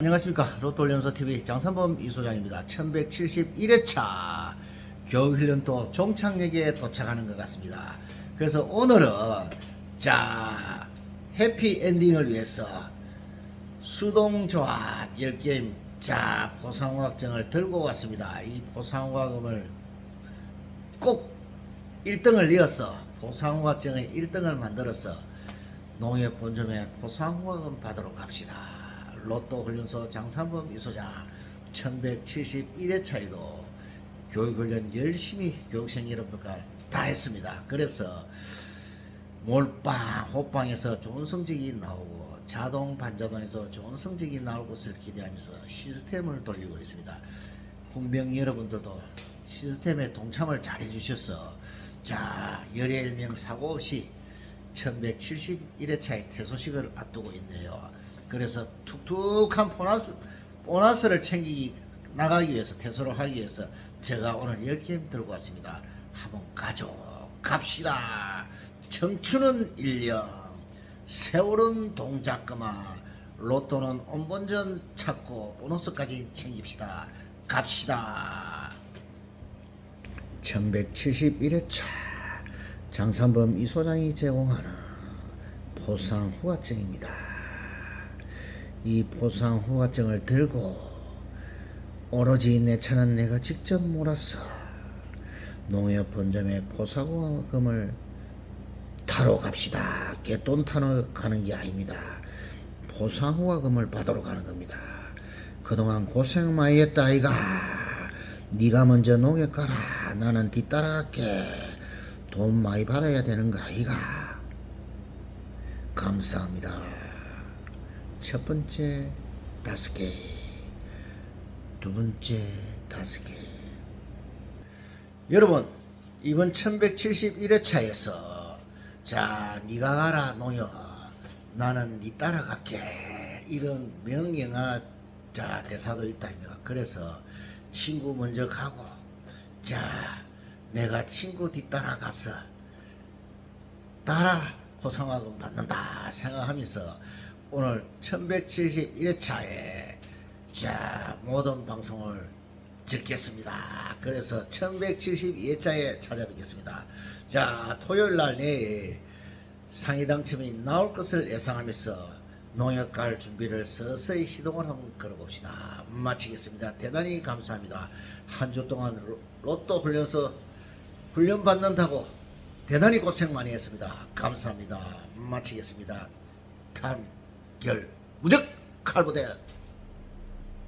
안녕하십니까. 로또연서TV 장산범 이소장입니다. 1171회차 겨울훈련 또 종착역에 도착하는 것 같습니다. 그래서 오늘은 자 해피엔딩을 위해서 수동조합 10게임 자 보상호학증을 들고 왔습니다. 이 보상호학금을 꼭 1등을 이어서 보상호학증의 1등을 만들어서 농협 본점에 보상호학금 받으러 갑시다. 로또 훈련소 장산범 이소장 1171회차에도 교육훈련 열심히 교육생 여러분과 다 했습니다. 그래서 몰빵, 호빵에서 좋은 성적이 나오고 자동, 반자동에서 좋은 성적이 나올 것을 기대하면서 시스템을 돌리고 있습니다. 공병 여러분들도 시스템에 동참을 잘 해주셔서 자, 11명 사고 없이 1171회차의 퇴소식을 앞두고 있네요. 그래서 툭툭한 보너스, 보너스를 챙기기 나가기 위해서 퇴소를 하기 위해서 제가 오늘 10개 들고 왔습니다. 한번 가죠. 갑시다. 청춘은 1년, 세월은 동작 그만, 로또는 온본전 찾고 보너스까지 챙깁시다. 갑시다. 1171회차 장산범 이 소장이 제공하는 포상 후가증입니다. 이 포상 후가증을 들고 오로지 내 차는 내가 직접 몰아서 농협 본점에 포상후가금을 타러 갑시다. 개돈 타러 가는 게 아닙니다. 포상후가금을 받으러 가는 겁니다. 그동안 고생 많이 했다 아이가. 네가 먼저 농협 가라. 나는 뒤따라갈게. 돈 많이 받아야 되는 거 아이가. 감사합니다. 첫 번째 다섯 개. 두 번째 다섯 개. 여러분 이번 1171회차에서 자 네가 가라 농협 나는 네 따라갈게 이런 명령어 자 대사도 있다 그래서 친구 먼저 가고 자 내가 친구 뒤따라가서 따라 보상하금 받는다 생각하면서 오늘 1171회차에 자 모든 방송을 짓겠습니다. 그래서 1172회차에 찾아뵙겠습니다. 자 토요일 날 내일 상위 당첨이 나올 것을 예상하면서 농협 갈 준비를 서서히 시동을 한번 걸어봅시다. 마치겠습니다. 대단히 감사합니다. 한 주 동안 로- 로또 훈련소 훈련 받는다고 대단히 고생 많이 했습니다. 감사합니다. 마치겠습니다. 탄결 무적 칼부대